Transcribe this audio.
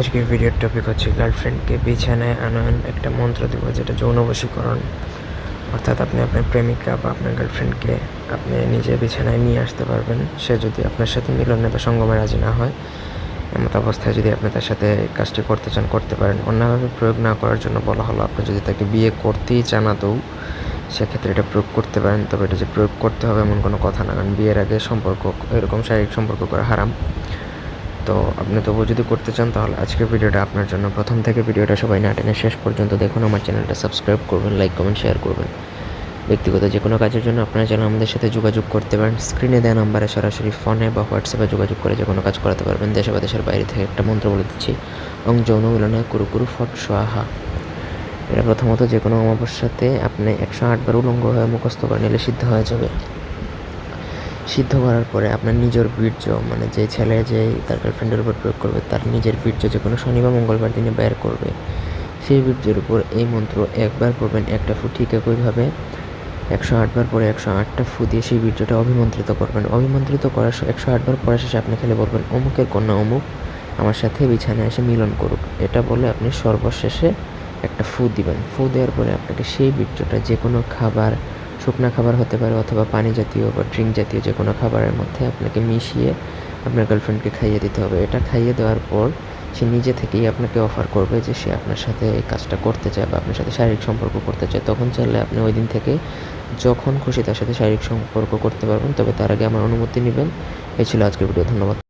আজকের ভিডিওর টপিক হচ্ছে গার্লফ্রেন্ডকে বিছানায় আনান একটা মন্ত্র দেবো, যেটা যৌন বশীকরণ। অর্থাৎ আপনি আপনার প্রেমিকা বা আপনার গার্লফ্রেন্ডকে আপনি নিজে বিছানায় নিয়ে আসতে পারবেন। সে যদি আপনার সাথে মিলনে বা সঙ্গমে রাজি না হয়, এমত অবস্থায় যদি আপনি তার সাথে কাজটি করতে চান, করতে পারেন। অন্যভাবে প্রয়োগ না করার জন্য বলা হলো, আপনি যদি তাকে বিয়ে করতেই চান আদৌ, সেক্ষেত্রে এটা প্রয়োগ করতে পারেন। তবে এটা যে প্রয়োগ করতে হবে এমন কোনো কথা না, কারণ বিয়ের আগে সম্পর্ক, এরকম শারীরিক সম্পর্ক করা হারাম। তো আপনি তবুও যদি করতে চান, তাহলে আজকের ভিডিওটা আপনার জন্য। প্রথম থেকে ভিডিওটা সবাই না টেনে শেষ পর্যন্ত দেখুন, আমার চ্যানেলটা সাবস্ক্রাইব করবেন, লাইক, কমেন্ট, শেয়ার করবেন। ব্যক্তিগত যে কোনো কাজের জন্য আপনারা যেন আমাদের সাথে যোগাযোগ করতে পারেন। স্ক্রিনে দেওয়া নাম্বারে সরাসরি ফোনে বা হোয়াটসঅ্যাপে যোগাযোগ করে যে কোনো কাজ করাতে পারবেন। দেশে বা দেশের বাইরে থেকে একটা মন্ত্র বলে দিচ্ছি এবং যৌন মিলনে কুরু কুরু ফট সোয়াহা এটা প্রথমত যে কোনো অমাবস্যাতে আপনি একশো আটবার উলঙ্গ হয়ে মুখস্থ করে নিলে সিদ্ধ হয়ে যাবে। সিদ্ধ করার পরে আপনার নিজের বীর্য মানে যে ছেলে যে তার গার্লফ্রেন্ডের উপর প্রয়োগ করবে, তার নিজের বীর্য যে কোনো শনি বা মঙ্গলবার দিনে বের করবে। সেই বীর্যের উপর এই মন্ত্র একবার পড়বেন একটা ফু, ঠিক একইভাবে একশো আটবার পরে একশো আটটা ফু দিয়ে সেই বীর্যটা অভিমন্ত্রিত করবেন। অভিমন্ত্রিত করার একশো আটবার পরে শেষে আপনি খেলে বলবেন, অমুকের কন্যা অমুক, আমার সাথে বিছানায় এসে মিলন করুক। এটা বলে আপনি সর্বশেষে একটা ফু দিবেন। ফু দেওয়ার পরে আপনাকে সেই বীর্যটা যে কোনো খাবার শুকনো খাবার হতে পারে অথবা পানি জাতীয় বা ড্রিঙ্ক জাতীয় যে কোনো খাবারের মধ্যে আপনাকে মিশিয়ে আপনার গার্লফ্রেন্ডকে খাইয়ে দিতে হবে। এটা খাইয়ে দেওয়ার পর সে নিজে থেকেই আপনাকে অফার করবে যে সে আপনার সাথে এই কাজটা করতে চায় বা আপনার সাথে শারীরিক সম্পর্ক করতে চায়। তখন চাইলে আপনি ওই দিন থেকে যখন খুশি তার সাথে শারীরিক সম্পর্ক করতে পারবেন। তবে তার আগে আমার অনুমতি নেবেন। এই ছিল আজকের ভিডিও ধন্যবাদ।